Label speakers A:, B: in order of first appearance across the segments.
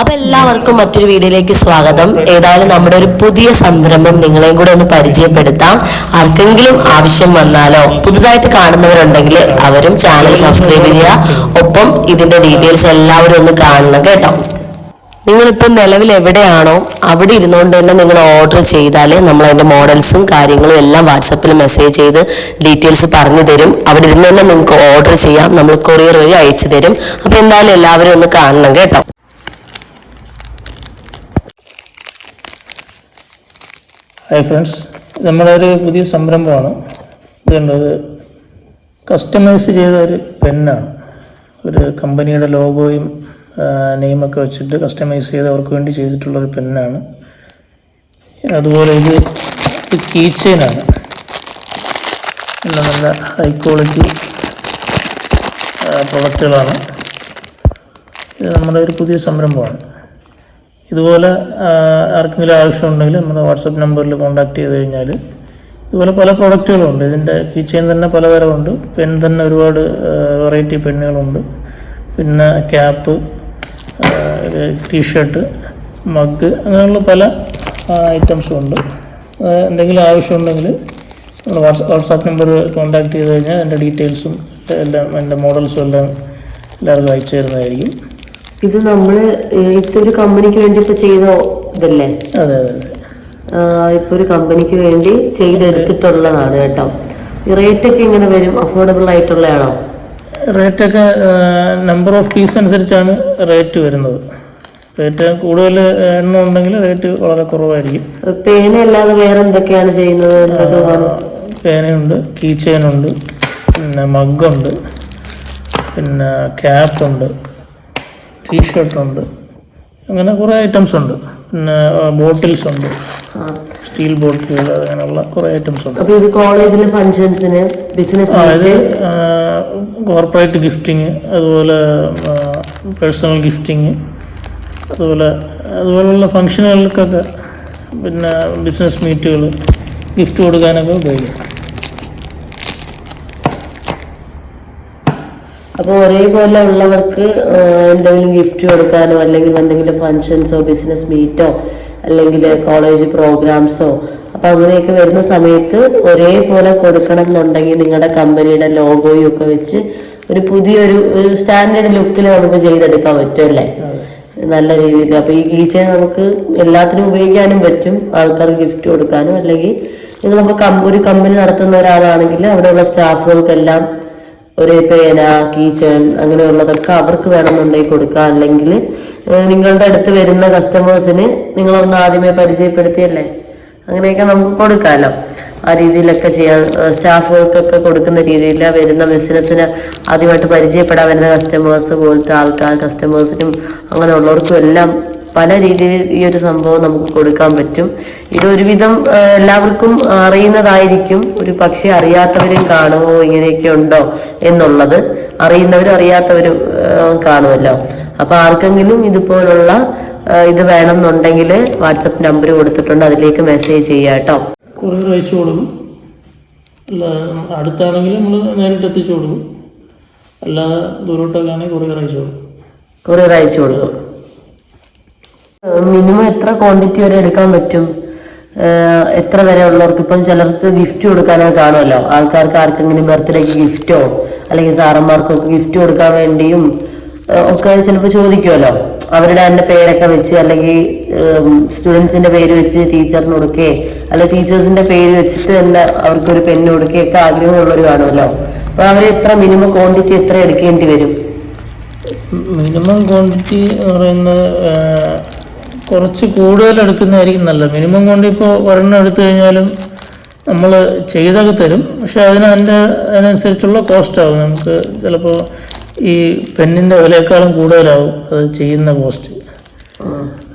A: അപ്പൊ എല്ലാവർക്കും മറ്റൊരു വീഡിയോയിലേക്ക് സ്വാഗതം. ഏതായാലും നമ്മുടെ ഒരു പുതിയ സംരംഭം നിങ്ങളെയും കൂടെ ഒന്ന് പരിചയപ്പെടുത്താം. ആർക്കെങ്കിലും ആവശ്യം വന്നാലോ? പുതുതായിട്ട് കാണുന്നവരുണ്ടെങ്കിൽ അവരും ചാനൽ സബ്സ്ക്രൈബ് ചെയ്യുക. ഒപ്പം ഇതിന്റെ ഡീറ്റെയിൽസ് എല്ലാവരും ഒന്ന് കാണണം കേട്ടോ. നിങ്ങളിപ്പോൾ നിലവിൽ എവിടെയാണോ? അവിടെ ഇരുന്നുകൊണ്ട് തന്നെ നിങ്ങൾ ഓർഡർ ചെയ്താൽ നമ്മൾ അതിന്റെ മോഡൽസും കാര്യങ്ങളും എല്ലാം വാട്സപ്പിൽ മെസ്സേജ് ചെയ്ത് ഡീറ്റെയിൽസ് പറഞ്ഞു തരും. അവിടെ ഇരുന്ന് തന്നെ നിങ്ങൾക്ക് ഓർഡർ ചെയ്യാം. നമ്മൾ കൊറിയർ വഴി അയച്ചു തരും. അപ്പോൾ എന്തായാലും എല്ലാവരും ഒന്ന് കാണണം കേട്ടോ.
B: ഹായ് ഫ്രണ്ട്സ് നമ്മളൊരു പുതിയ സംരംഭമാണ്. ഇതുള്ളത് കസ്റ്റമൈസ് ചെയ്ത ഒരു പെന്നാണ് ഒരു കമ്പനിയുടെ ലോഗോയും നെയിമൊക്കെ വെച്ചിട്ട് കസ്റ്റമൈസ് ചെയ്ത് അവർക്ക് വേണ്ടി ചെയ്തിട്ടുള്ള ഒരു പെന്നാണ് അതുപോലെ ഇത് ഇത് കീ ചെയിനാണ് നല്ല ഹൈ ക്വാളിറ്റി പ്രൊഡക്റ്റുകളാണ് ഇത് നമ്മുടെ ഒരു പുതിയ സംരംഭമാണ്. ഇതുപോലെ ആർക്കെങ്കിലും ആവശ്യമുണ്ടെങ്കിൽ നമ്മുടെ വാട്സപ്പ് നമ്പറിൽ കോൺടാക്ട് ചെയ്ത് കഴിഞ്ഞാൽ ഇതുപോലെ പല പ്രൊഡക്റ്റുകളുണ്ട്. ഇതിന്റെ കീച്ചെയിൻ തന്നെ പലതരമുണ്ട്. പെൻ തന്നെ ഒരുപാട് വെറൈറ്റി പെണ്ണുകളുണ്ട്. പിന്നെ ക്യാപ്പ് ടീഷർട്ട് മഗ് അങ്ങനെയുള്ള പല ഐറ്റംസും ഉണ്ട് എന്തെങ്കിലും ആവശ്യമുണ്ടെങ്കിൽ നമ്മുടെ വാട്സ് വാട്സാപ്പ് നമ്പർ കോൺടാക്ട് ചെയ്ത് കഴിഞ്ഞാൽ എന്റെ ഡീറ്റെയിൽസും എല്ലാം എന്റെ മോഡൽസും എല്ലാം എല്ലാവർക്കും അയച്ചു തരുന്നതായിരിക്കും.
A: ഇത് നമ്മൾ ഇപ്പൊ ഒരു കമ്പനിക്ക് വേണ്ടി ഇപ്പൊ ചെയ്ത ഇതല്ലേ?
B: അതെ
A: ഇപ്പൊ ഒരു കമ്പനിക്ക് വേണ്ടി ചെയ്തെടുത്തിട്ടുള്ളതാണ് കേട്ടോ. റേറ്റ് ഒക്കെ ഇങ്ങനെ വരും? അഫോർഡബിൾ ആയിട്ടുള്ളതാണോ?
B: റേറ്റൊക്കെ നമ്പർ ഓഫ് പീസ് അനുസരിച്ചാണ് റേറ്റ് വരുന്നത്. റേറ്റ് കൂടുതൽ എണ്ണം ഉണ്ടെങ്കിൽ റേറ്റ് വളരെ കുറവായിരിക്കും.
A: പേന അല്ലാതെ വേറെ എന്തൊക്കെയാണ് ചെയ്യുന്നത്.
B: പേനയുണ്ട് കീ ചെയിനുണ്ട് പിന്നെ മഗ്ഗുണ്ട് പിന്നെ ക്യാപ്പുണ്ട് ടീഷർട്ടുണ്ട് അങ്ങനെ കുറേ ഐറ്റംസ് ഉണ്ട്. പിന്നെ ബോട്ടിൽസ് ഉണ്ട്. സ്റ്റീൽ ബോട്ടിലുകൾ അങ്ങനെയുള്ള കുറേ ഐറ്റംസ് ഉണ്ട്.
A: അപ്പോൾ ഇത് കോളേജിലെ ഫംഗ്ഷൻസിന് ബിസിനസ്
B: ആ കോർപ്പറേറ്റ് ഗിഫ്റ്റിങ് അതുപോലെ പേഴ്സണൽ ഗിഫ്റ്റിങ് അതുപോലെ അതുപോലുള്ള ഫംഗ്ഷനുകൾക്കൊക്കെ പിന്നെ ബിസിനസ് മീറ്റുകൾ ഗിഫ്റ്റ് കൊടുക്കാനൊക്കെ ഉപയോഗിക്കും.
A: അപ്പോൾ ഒരേപോലെ ഉള്ളവർക്ക് എന്തെങ്കിലും ഗിഫ്റ്റ് കൊടുക്കാനോ അല്ലെങ്കിൽ എന്തെങ്കിലും ഫങ്ഷൻസോ ബിസിനസ് മീറ്റോ അല്ലെങ്കിൽ കോളേജ് പ്രോഗ്രാംസോ അപ്പൊ അങ്ങനെയൊക്കെ വരുന്ന സമയത്ത് ഒരേപോലെ കൊടുക്കണം എന്നുണ്ടെങ്കിൽ നിങ്ങളുടെ കമ്പനിയുടെ ലോഗോയും ഒക്കെ വെച്ച് ഒരു പുതിയൊരു ഒരു സ്റ്റാൻഡേർഡ് ലുക്കിൽ നമുക്ക് ചെയ്തെടുക്കാൻ പറ്റും അല്ലേ? നല്ല രീതിയിൽ. അപ്പൊ ഈ കീച്ചെ നമുക്ക് എല്ലാത്തിനും ഉപയോഗിക്കാനും പറ്റും. ആൾക്കാർക്ക് ഗിഫ്റ്റ് കൊടുക്കാനും. അല്ലെങ്കിൽ നിങ്ങൾ ഒരു കമ്പനി നടത്തുന്ന ഒരാളാണെങ്കിൽ അവിടെയുള്ള സ്റ്റാഫുകൾക്കെല്ലാം ഒരു പേന കീച്ചൺ അങ്ങനെയുള്ളതൊക്കെ അവർക്ക് വേണമെന്നുണ്ടെങ്കിൽ കൊടുക്കാം അല്ലെങ്കിൽ നിങ്ങളുടെ അടുത്ത് വരുന്ന കസ്റ്റമേഴ്സിന് നിങ്ങളൊന്ന് ആദ്യമേ പരിചയപ്പെടുത്തിയല്ലേ? അങ്ങനെയൊക്കെ നമുക്ക് കൊടുക്കാമല്ലോ ആ രീതിയിലൊക്കെ ചെയ്യാൻ സ്റ്റാഫുകൾക്കൊക്കെ കൊടുക്കുന്ന രീതിയിൽ വരുന്ന ബിസിനസ്സിന് ആദ്യമായിട്ട് പരിചയപ്പെടാൻ വരുന്ന കസ്റ്റമേഴ്സ് പോലത്തെ ആൾക്കാർ കസ്റ്റമേഴ്സിനും അങ്ങനെയുള്ളവർക്കും എല്ലാം പല രീതിയിൽ ഈ ഒരു സംഭവം നമുക്ക് കൊടുക്കാൻ പറ്റും. ഇത് ഒരുവിധം എല്ലാവർക്കും അറിയുന്നതായിരിക്കും. ഒരു പക്ഷെ അറിയാത്തവരും കാണുമോ ഇങ്ങനെയൊക്കെ ഉണ്ടോ എന്നുള്ളത് അറിയുന്നവരും അറിയാത്തവരും കാണുമല്ലോ. അപ്പൊ ആർക്കെങ്കിലും ഇതുപോലുള്ള ഇത് ഇത് വേണമെന്നുണ്ടെങ്കിൽ വാട്സപ്പ് നമ്പർ കൊടുത്തിട്ടുണ്ട്. അതിലേക്ക് മെസ്സേജ് ചെയ്യാം കേട്ടോ.
B: അയച്ചു കൊടുക്കും. അല്ല അടുത്താണെങ്കിൽ നമ്മൾ നേരിട്ട് എത്തിച്ചു കൊടുക്കും. അല്ലാതെ ദൂരോട്ടൊക്കെ ആണെങ്കിൽ കൊറിയർ അയച്ചു കൊടുക്കും.
A: കൊറിയർ അയച്ചു കൊടുക്കും. മിനിമം എത്ര ക്വാണ്ടിറ്റി വരെ എടുക്കാൻ പറ്റും? എത്ര വരെ ഉള്ളവർക്ക്? ഇപ്പം ചിലർക്ക് ഗിഫ്റ്റ് കൊടുക്കാനൊക്കെ കാണുമല്ലോ. ആൾക്കാർക്ക് ആർക്കെങ്കിലും ബർത്ത്ഡേക്ക് ഗിഫ്റ്റോ അല്ലെങ്കിൽ സാറന്മാർക്കൊക്കെ ഗിഫ്റ്റ് കൊടുക്കാൻ വേണ്ടിയും ഒക്കെ ചിലപ്പോൾ ചോദിക്കുമല്ലോ. അവരുടെ തന്നെ പേരൊക്കെ വെച്ച് അല്ലെങ്കിൽ സ്റ്റുഡൻസിന്റെ പേര് വെച്ച് ടീച്ചറിന് കൊടുക്കേ അല്ലെ ടീച്ചേഴ്സിന്റെ പേര് വെച്ചിട്ട് തന്നെ അവർക്കൊരു പെണ്ണ് കൊടുക്കുകയൊക്കെ ആഗ്രഹമുള്ളവർ കാണുമല്ലോ. അപ്പൊ അവർ എത്ര മിനിമം ക്വാണ്ടിറ്റി എത്ര എടുക്കേണ്ടി വരും?
B: മിനിമം ക്വാണ്ടിറ്റി പറയുന്നത് കുറച്ച് കൂടുതൽ എടുക്കുന്നതായിരിക്കും നല്ലത്. മിനിമം കൊണ്ട് ഇപ്പോൾ ഒരെണ്ണം എടുത്തു കഴിഞ്ഞാലും നമ്മൾ ചെയ്തൊക്കെ തരും. പക്ഷേ അതിന് അതിന്റെ അതിനനുസരിച്ചുള്ള കോസ്റ്റ് ആവും. നമുക്ക് ചിലപ്പോൾ ഈ പെന്നിന്റെ വിലയേക്കാളും കൂടുതലാവും അത് ചെയ്യുന്ന കോസ്റ്റ്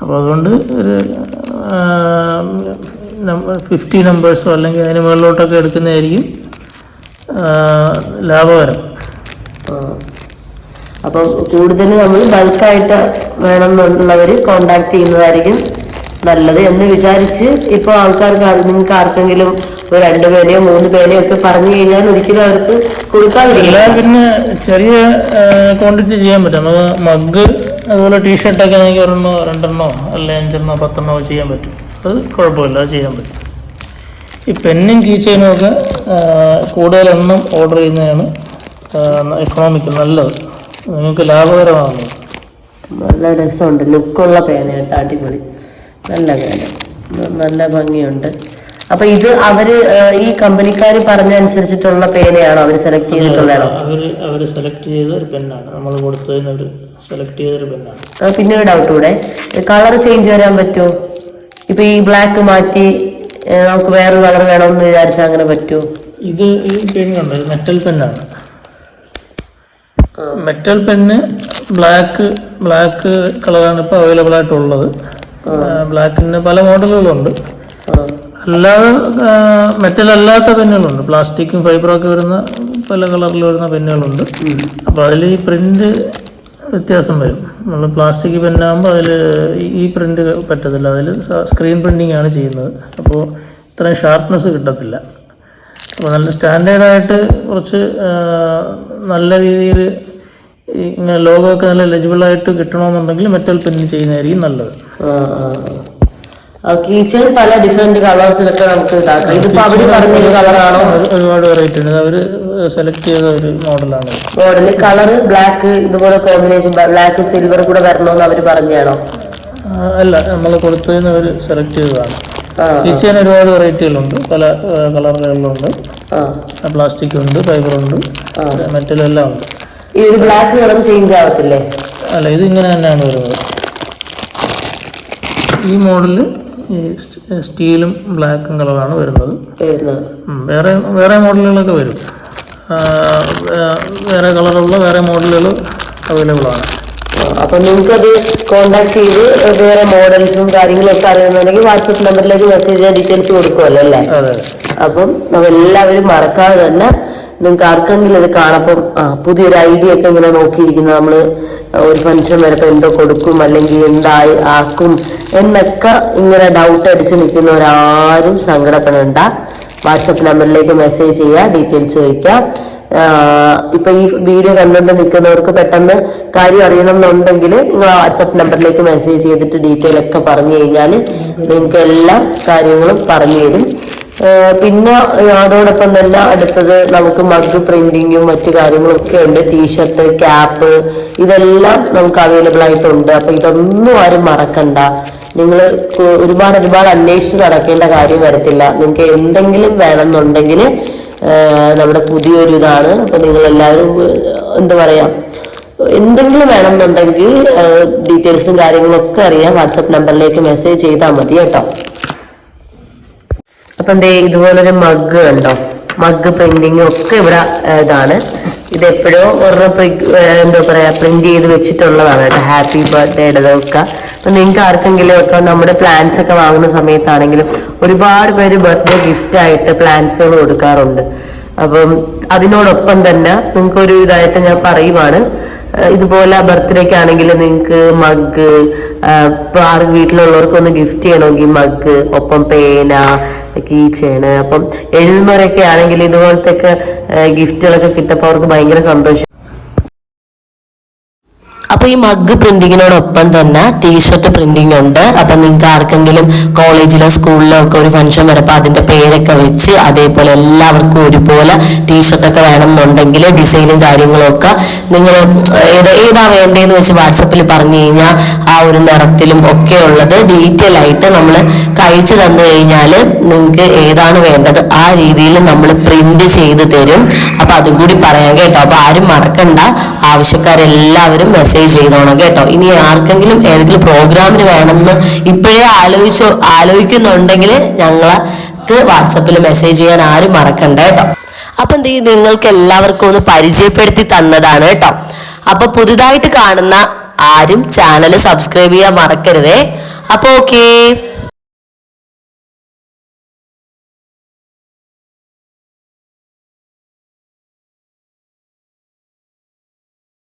B: അപ്പോൾ അതുകൊണ്ട് ഒരു ഫിഫ്റ്റി നമ്പേഴ്സോ അല്ലെങ്കിൽ അതിന് മുകളിലോട്ടൊക്കെ എടുക്കുന്നതായിരിക്കും ലാഭകരം.
A: അപ്പം കൂടുതൽ നമ്മൾ ബൾക്കായിട്ട് വേണമെന്നുള്ളവർ കോണ്ടാക്ട് ചെയ്യുന്നതായിരിക്കും നല്ലത് എന്ന് വിചാരിച്ച് ഇപ്പോൾ ആൾക്കാർക്ക് നിങ്ങൾക്ക് ആർക്കെങ്കിലും ഒരു രണ്ട് പേരെയോ മൂന്ന് പേരെയോ ഒക്കെ പറഞ്ഞു കഴിഞ്ഞാൽ ഒരിക്കലും അവർക്ക് കൊടുക്കാതിരിക്കില്ല
B: പിന്നെ ചെറിയ ക്വാണ്ടിറ്റി ചെയ്യാൻ പറ്റും. നമുക്ക് മഗ് അതുപോലെ ടീഷർട്ടൊക്കെ എനിക്ക് ഒരെണ്ണോ രണ്ടെണ്ണോ അല്ലെ അഞ്ചെണ്ണോ പത്തെണ്ണോ ചെയ്യാൻ പറ്റും. അത് കുഴപ്പമില്ല അത് ചെയ്യാൻ പറ്റും. ഈ പെന്നും കീ ചെയിനും ഒക്കെ എണ്ണം ഓർഡർ ചെയ്യുന്നതാണ് എക്കണോമിക്ക് നല്ലത്. നിങ്ങൾക്ക് ലാഭകരമാകുന്നത്
A: നല്ല രസമുണ്ട്. ലുക്കുള്ള പേന കേട്ടോ അടിപൊളി. നല്ല പേന. നല്ല ഭംഗിയുണ്ട്. അപ്പൊ ഇത് അവർ ഈ കമ്പനിക്കാർ പറഞ്ഞ അനുസരിച്ചിട്ടുള്ള പേനയാണോ അവർ സെലക്ട് ചെയ്തിട്ടുള്ളതാണോ
B: അവർ അവർ സെലക്ട് ചെയ്ത ഒരു പെണ്ണാണ്. നമ്മൾ കൊടുത്തതിന് ഒരു സെലക്ട് ചെയ്ത ഒരു
A: പെണ്ണാണ്. പിന്നെ ഒരു ഡൗട്ട് കൂടെ. കളർ ചേഞ്ച് വരാൻ പറ്റുമോ? ഇപ്പൊ ഈ ബ്ലാക്ക് മാറ്റി നമുക്ക് വേറൊരു കളർ വേണമെന്ന് വിചാരിച്ചാൽ അങ്ങനെ പറ്റുമോ?
B: ഇത് ഈ പെൻ കണ്ടത് മെറ്റൽ പെന്നാണ് മെറ്റൽ പെന്ന് ബ്ലാക്ക് ബ്ലാക്ക് കളറാണ് ഇപ്പോൾ അവൈലബിൾ ആയിട്ടുള്ളത്. ബ്ലാക്കിന് പല മോഡലുകളുണ്ട് അല്ലാതെ മെറ്റൽ അല്ലാത്ത പെന്നുകളുണ്ട് പ്ലാസ്റ്റിക്കും ഫൈബറൊക്കെ വരുന്ന പല കളറിൽ വരുന്ന പെന്നുകളുണ്ട് അപ്പോൾ അതിൽ ഈ പ്രിന്റ് വ്യത്യാസം വരും. നമ്മൾ പ്ലാസ്റ്റിക് പെന്നാകുമ്പോൾ അതിൽ ഈ പ്രിന്റ് പറ്റത്തില്ല. അതിൽ സ്ക്രീൻ പ്രിന്റിംഗ് ആണ് ചെയ്യുന്നത്. അപ്പോൾ ഇത്രയും ഷാർപ്നെസ് കിട്ടത്തില്ല. അപ്പോൾ നല്ല സ്റ്റാൻഡേർഡായിട്ട് കുറച്ച് നല്ല രീതിയിൽ ഇങ്ങനെ ലോഗോ ഒക്കെ നല്ല എലിജിബിളായിട്ട് കിട്ടണമെന്നുണ്ടെങ്കിൽ മെറ്റൽ പെയിന്റ് ചെയ്യുന്നതായിരിക്കും നല്ലത്.
A: കീച്ചൺ പല ഡിഫറെന്റ് കളേഴ്സിലൊക്കെ നമുക്ക് ഇതാക്കാം. ഇതിപ്പോ അവർ പറഞ്ഞൊരു കളറാണോ
B: ഒരുപാട് വെറൈറ്റി ഉണ്ട്. അവർ സെലക്ട് ചെയ്ത ഒരു മോഡലാണ്.
A: മോഡൽ. കളറ് ബ്ലാക്ക് ഇതുപോലെ കോമ്പിനേഷൻ ബ്ലാക്ക് സിൽവർ കൂടെ വരണമെന്ന് അവർ പറഞ്ഞാണോ
B: അല്ല നമ്മൾ കൊടുത്തതിന് അവർ സെലക്ട് ചെയ്തതാണ്. കിച്ചൻ ഒരുപാട് വെറൈറ്റികളുണ്ട്. പല കളറുകളിലുണ്ട്. പ്ലാസ്റ്റിക് ഉണ്ട് ഫൈബർ ഉണ്ട്. മെറ്റലെല്ലാം ഉണ്ട്.
A: ഈ ഒരു ബ്ലാക്ക് കളർ ചേഞ്ച് ആവത്തില്ലേ?
B: അല്ല ഇത് ഇങ്ങനെ തന്നെയാണ് വരുന്നത്. ഈ മോഡലിൽ സ്റ്റീലും ബ്ലാക്കും കളറാണ് വരുന്നത്. വേറെ വേറെ മോഡലുകളൊക്കെ വരും. വേറെ കളറുള്ള വേറെ മോഡലുകൾ അവൈലബിൾ ആണ്
A: അപ്പൊ നിങ്ങൾക്ക് അത് കോണ്ടാക്ട് ചെയ്ത് വേറെ മോഡൽസും കാര്യങ്ങളൊക്കെ അറിയുന്നുണ്ടെങ്കിൽ വാട്സപ്പ് നമ്പറിലേക്ക് മെസ്സേജ് ഡീറ്റെയിൽസ് കൊടുക്കുമല്ലോ അല്ലേ? അപ്പം എല്ലാവരും മറക്കാതെ തന്നെ നിങ്ങൾക്ക് ആർക്കെങ്കിലും ഇത് കാണപ്പം ആ പുതിയൊരു ഐഡിയ ഒക്കെ ഇങ്ങനെ നോക്കിയിരിക്കുന്ന നമ്മൾ ഒരു ഫംഗ്ഷൻ വരുമ്പോൾ എന്തോ കൊടുക്കും അല്ലെങ്കിൽ എന്തായി ആക്കും എന്നൊക്കെ ഇങ്ങനെ ഡൗട്ട് അടിച്ച് നിൽക്കുന്നവരാരും സങ്കടപ്പെടണ്ട. വാട്സപ്പ് നമ്പറിലേക്ക് മെസ്സേജ് ചെയ്യുക ഡീറ്റെയിൽസ് ചോദിക്കുക ആഹ് ഇപ്പൊ ഈ വീഡിയോ കണ്ടുകൊണ്ട് നിൽക്കുന്നവർക്ക് പെട്ടെന്ന് കാര്യം അറിയണം എന്നുണ്ടെങ്കിൽ നിങ്ങൾ വാട്സപ്പ് നമ്പറിലേക്ക് മെസ്സേജ് ചെയ്തിട്ട് ഡീറ്റെയിൽ ഒക്കെ പറഞ്ഞു കഴിഞ്ഞാൽ നിങ്ങൾക്ക് എല്ലാ കാര്യങ്ങളും പറഞ്ഞു തരും. പിന്നെ അതോടൊപ്പം തന്നെ അടുത്തത് നമുക്ക് മഗ് പ്രിന്റിങ്ങും മറ്റു കാര്യങ്ങളും ഒക്കെ ഉണ്ട്. ടീഷർട്ട് ക്യാപ്പ് ഇതെല്ലാം നമുക്ക് അവൈലബിൾ ആയിട്ടുണ്ട്. അപ്പൊ ഇതൊന്നും ആരും മറക്കണ്ട. നിങ്ങൾ ഒരുപാട് ഒരുപാട് അന്വേഷിച്ച് നടക്കേണ്ട കാര്യം വരത്തില്ല. നിങ്ങൾക്ക് എന്തെങ്കിലും വേണമെന്നുണ്ടെങ്കിൽ നമ്മുടെ പുതിയൊരു ഇതാണ് അപ്പൊ നിങ്ങൾ എല്ലാവരും എന്താ പറയാ എന്തെങ്കിലും വേണമെന്നുണ്ടെങ്കിൽ ഡീറ്റെയിൽസും കാര്യങ്ങളും ഒക്കെ അറിയാം വാട്സപ്പ് നമ്പറിലേക്ക് മെസ്സേജ് ചെയ്താൽ മതി കേട്ടോ. അപ്പൊ എന്തേ ഇതുപോലൊരു മഗ് ഉണ്ടോ മഗ് പ്രിന്റിങ് ഒക്കെ ഇവിടെ ഇതാണ്. ഇത് എപ്പോഴോ ഒരെണ്ണം എന്താ പറയാ പ്രിന്റ് ചെയ്ത് വെച്ചിട്ടുള്ളതാണ് കേട്ടോ. ഹാപ്പി ബർത്ത്ഡേയുടെ ഒക്കെ അപ്പൊ നിങ്ങൾക്ക് ആർക്കെങ്കിലും ഒക്കെ നമ്മുടെ പ്ലാൻസ് ഒക്കെ വാങ്ങുന്ന സമയത്താണെങ്കിലും ഒരുപാട് പേര് ബർത്ത്ഡേ ഗിഫ്റ്റ് ആയിട്ട് പ്ലാൻസുകൾ കൊടുക്കാറുണ്ട്. അപ്പം അതിനോടൊപ്പം തന്നെ നിങ്ങൾക്ക് ഒരു ഇതായിട്ട് ഞാൻ പറയുവാണ്. ഇതുപോലെ ബർത്ത്ഡേക്ക് ആണെങ്കിൽ നിങ്ങൾക്ക് മഗ് ഇപ്പൊ ആരും വീട്ടിലുള്ളവർക്ക് ഒന്ന് ഗിഫ്റ്റ് ചെയ്യണമെങ്കിൽ മഗ് ഒപ്പം പേന കീ അപ്പം എഴുതുന്നവരൊക്കെ ആണെങ്കിൽ ഇതുപോലത്തെ ഒക്കെ ഗിഫ്റ്റുകളൊക്കെ കിട്ടപ്പോൾ അവർക്ക് ഭയങ്കര സന്തോഷം. അപ്പൊ ഈ മഗ് പ്രിന്റിങ്ങിനോടൊപ്പം തന്നെ ടീഷർട്ട് പ്രിന്റിംഗ് ഉണ്ട്. അപ്പൊ നിങ്ങൾക്ക് ആർക്കെങ്കിലും കോളേജിലോ സ്കൂളിലോ ഒക്കെ ഒരു ഫംഗ്ഷൻ വരുമ്പോൾ അതിന്റെ പേരൊക്കെ വെച്ച് അതേപോലെ എല്ലാവർക്കും ഒരുപോലെ ടീഷർട്ട് ഒക്കെ വേണമെന്നുണ്ടെങ്കിൽ ഡിസൈനും കാര്യങ്ങളും ഒക്കെ നിങ്ങൾ ഏത് ഏതാ വേണ്ടതെന്ന് വെച്ച് വാട്സപ്പിൽ പറഞ്ഞു കഴിഞ്ഞാൽ ആ ഒരു നിറത്തിലും ഒക്കെ ഉള്ളത് ഡീറ്റെയിൽ ആയിട്ട് നമ്മൾ കഴിച്ചു തന്നു കഴിഞ്ഞാൽ നിങ്ങൾക്ക് ഏതാണ് വേണ്ടത് ആ രീതിയിൽ നമ്മൾ പ്രിന്റ് ചെയ്ത് തരും. അപ്പൊ അതും കൂടി പറയാം കേട്ടോ. അപ്പൊ ആരും മറക്കണ്ട. ആവശ്യക്കാരെല്ലാവരും മെസ്സേജ് ചെയ്തോണം കേട്ടോ. ഇനി ആർക്കെങ്കിലും ഏതെങ്കിലും പ്രോഗ്രാമിന് വേണമെന്ന് ഇപ്പോഴേ ആലോചിച്ചോ ആലോചിക്കുന്നുണ്ടെങ്കിൽ ഞങ്ങൾക്ക് വാട്സപ്പിൽ മെസ്സേജ് ചെയ്യാൻ ആരും മറക്കണ്ട കേട്ടോ. അപ്പൊ എന്ത് നിങ്ങൾക്ക് എല്ലാവർക്കും ഒന്ന് പരിചയപ്പെടുത്തി തന്നതാണ് കേട്ടോ. അപ്പൊ പുതുതായിട്ട് കാണുന്ന ആരും ചാനൽ സബ്സ്ക്രൈബ് ചെയ്യാൻ മറക്കരുതേ. അപ്പൊ ഓക്കേ